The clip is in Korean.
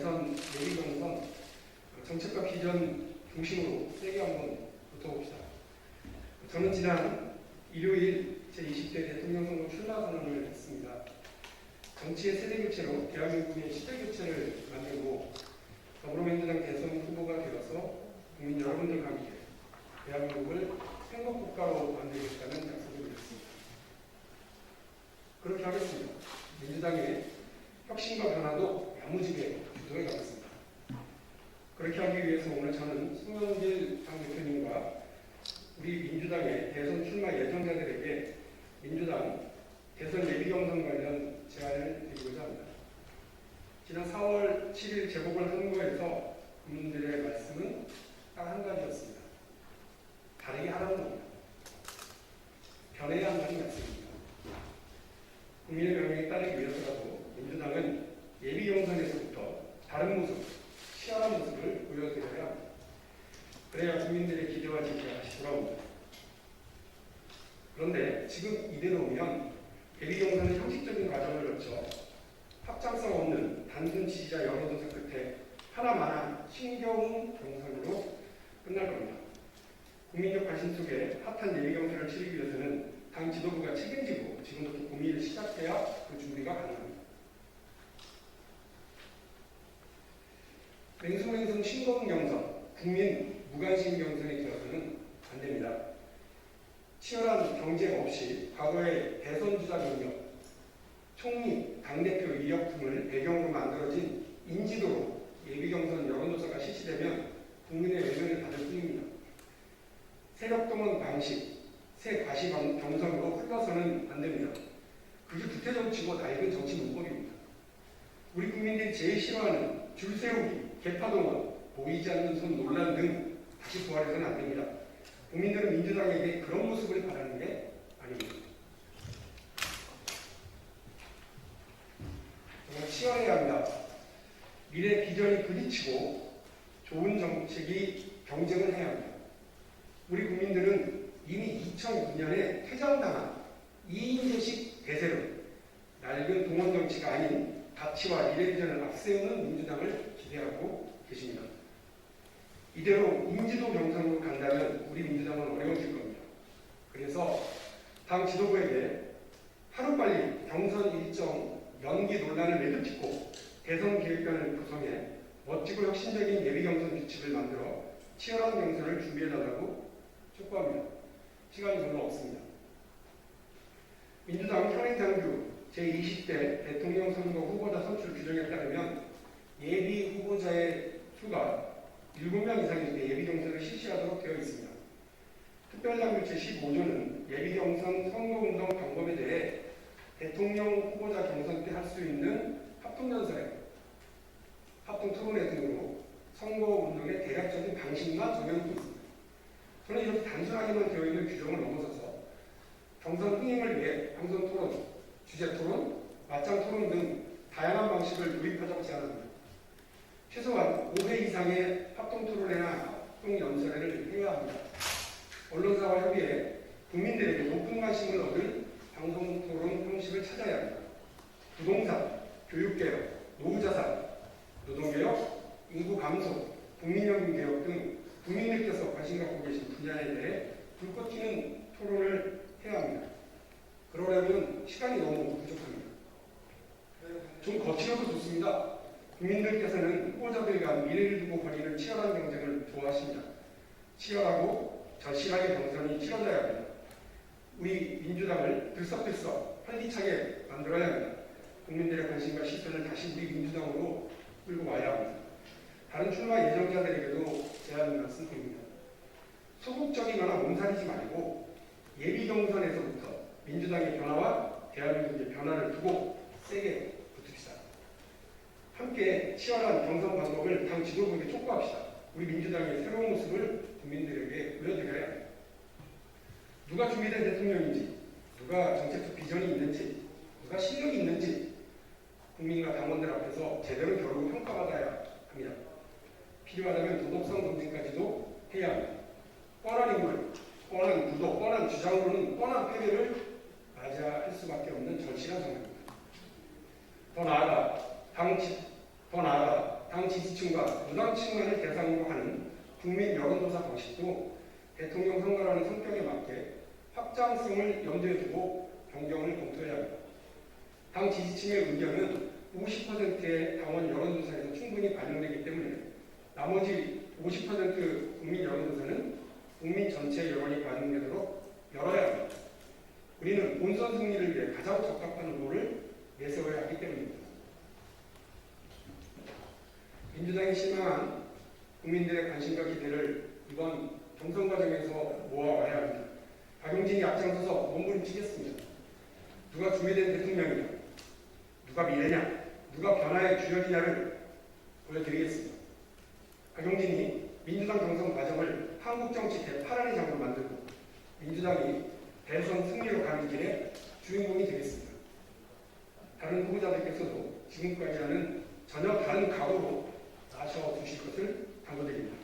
대선 예비경선 정책과 비전 중심으로 세게 한번 붙어봅시다. 저는 지난 일요일 제20대 대통령 선거 출마 선언을 했습니다. 정치의 세대 교체로 대한민국의 시대 교체를 만들고 더불어민주당 대선 후보가 되어서 국민 여러분들과 함께 대한민국을 행복국가로 만들겠다는 약속을 드렸습니다. 그렇게 하겠습니다. 민주당의 혁신과 변화도 야무지게 주도해 가겠습니다. 그렇게 하기 위해서 오늘 저는 송영길 당 대표님과 우리 민주당의 대선 출마 예정자들에게 민주당 대선 예비 경선 관련 제안을 드리고자 합니다. 지난 4월 7일 재보궐 선거에서 국민들의 말씀은 딱 한 가지였습니다. 다르게 하라는 겁니다. 변해야 한다는 말씀입니다. 국민의 명령에 따르기 위해서라도 민주당은 예비 경선에서부터 다른 모습, 치열한 모습을 보여드려야. 그래야 국민들의 기대와 지지가 다시 돌아옵니다. 그런데 지금 이대로면 대비경선은 형식적인 과정을 거쳐 확장성 없는 단순 지지자 여론조사 끝에 하나만한 신겨운 경선으로 끝날 겁니다. 국민적 관심 속에 핫한 예비경선을 치르기 위해서는 당 지도부가 책임지고 지금부터 고민을 시작해야 그 준비가 가능합니다. 맹성맹성 신공 경선, 국민 무관심 경선이 되어서는 안 됩니다. 치열한 경쟁 없이 과거의 대선 주자 경력, 총리, 당대표 이력 등을 배경으로 만들어진 인지도로 예비경선 여론조사가 실시되면 국민의 외면을 받을 뿐입니다. 세력동원 방식, 새 과시 경선으로 흘러서는 안 됩니다. 그게 구태정치고 낡은 정치 문법입니다. 우리 국민들이 제일 싫어하는 줄 세우기, 개파동원, 보이지 않는 손 논란 등 다시 부활해서는 안 됩니다. 국민들은 민주당에게 그런 모습을 바라는 게 아닙니다. 정말 치열해야 합니다. 미래 비전이 부딪히고 좋은 정책이 경쟁을 해야 합니다. 우리 국민들은 이미 2002년에 퇴장당한 이인제식 대세로 낡은 동원 정치가 아닌 가치와 미래 비전을 앞세우는 민주당을 기대하고 계십니다. 이대로 인지도 경선으로 간다면 우리 민주당은 어려워질 겁니다. 그래서 당 지도부에게 하루빨리 경선 일정 연기 논란을 매듭짓고 대선 기획단을 구성해 멋지고 혁신적인 예비 경선 규칙을 만들어 치열한 경선을 준비해달라고 촉구합니다. 시간이 별로 없습니다. 민주당 현행당규 제20대 대통령 선거 후보자 선출 규정에 따르면 예비 후보자의 수가 7명 이상일 때 예비 경선을 실시하도록 되어 있습니다. 특별당규 제15조는 예비 경선 선거 운동 방법에 대해 대통령 후보자 경선 때 할 수 있는 합동연설회, 합동토론회 등으로 선거 운동의 대략적인 방식만 적용하고 있습니다. 저는 이렇게 단순하게만 되어 있는 규정을 넘어서서 경선 흥행을 위해 경선 토론, 주제 토론, 맞짱 토론 등 다양한 방식을 도입하자고 제안합니다. 최소한 5회 이상의 합동 토론회나 합동 연설회를 해야 합니다. 언론사와 협의해 국민들에게 높은 관심을 얻을 방송 토론 형식을 찾아야 합니다. 부동산, 교육개혁, 노후자산, 노동개혁, 인구 감소, 국민연금 개혁 등 국민들께서 관심 갖고 계신 분야에 대해 불꽃 튀는 토론을 해야 합니다. 그러려면 시간이 너무 부족합니다. 좀 거칠어도 좋습니다. 국민들께서는 후보자들과 미래를 두고 벌이는 치열한 경쟁을 좋아하십니다. 치열하고 절실하게 경선이 치러져야 합니다. 우리 민주당을 들썩들썩 활기차게 만들어야 합니다. 국민들의 관심과 시선을 다시 우리 민주당으로 끌고 와야 합니다. 다른 출마 예정자들에게도 제안 말씀드립니다. 소극적이거나 몸살이지 말고 예비 경선에서부터 민주당의 변화와 대한민국의 변화를 두고 세게 붙읍시다. 함께 치열한 경선 방법을 당 지도부에게 촉구합시다. 우리 민주당의 새로운 모습을 국민들에게 보여드려야 합니다. 누가 준비된 대통령인지, 누가 정책적 비전이 있는지, 누가 실력이 있는지 국민과 당원들 앞에서 제대로 겨루 평가받아야 합니다. 필요하다면 도덕성 검증까지도 해야 합니다. 뻔한 인물, 뻔한 구도, 뻔한 주장으로는 뻔한 패배를 수밖에 없는 절실한 상황입니다. 더 나아가 당, 지, 더 나아가 당 지지층과 무당 층만을 대상으로 하는 국민 여론조사 방식도 대통령 선거라는 성격에 맞게 확장성을 염두에 두고 변경을 검토해야 합니다. 당 지지층의 의견은 50%의 당원 여론조사에서 충분히 반영되기 때문에 나머지 50% 국민 여론조사는 국민 전체 여론이 반영되도록 열어야 합니다. 우리는 본선 승리를 위해 가장 적합한 후보를 내세워야 하기 때문입니다. 민주당이 실망한 국민들의 관심과 기대를 이번 경선 과정에서 모아와야 합니다. 박용진이 앞장서서 몸부림치겠습니다. 누가 준비된 대통령이냐, 누가 미래냐, 누가 변화의 주역이냐를 보여드리겠습니다. 박용진이 민주당 경선 과정을 한국 정치 대파란의 장으로 만들고 민주당이 대선 승리로 가는 길에 주인공이 되겠습니다. 다른 후보자들께서도 지금까지와는 전혀 다른 각오로 나셔 주실 것을 당부드립니다.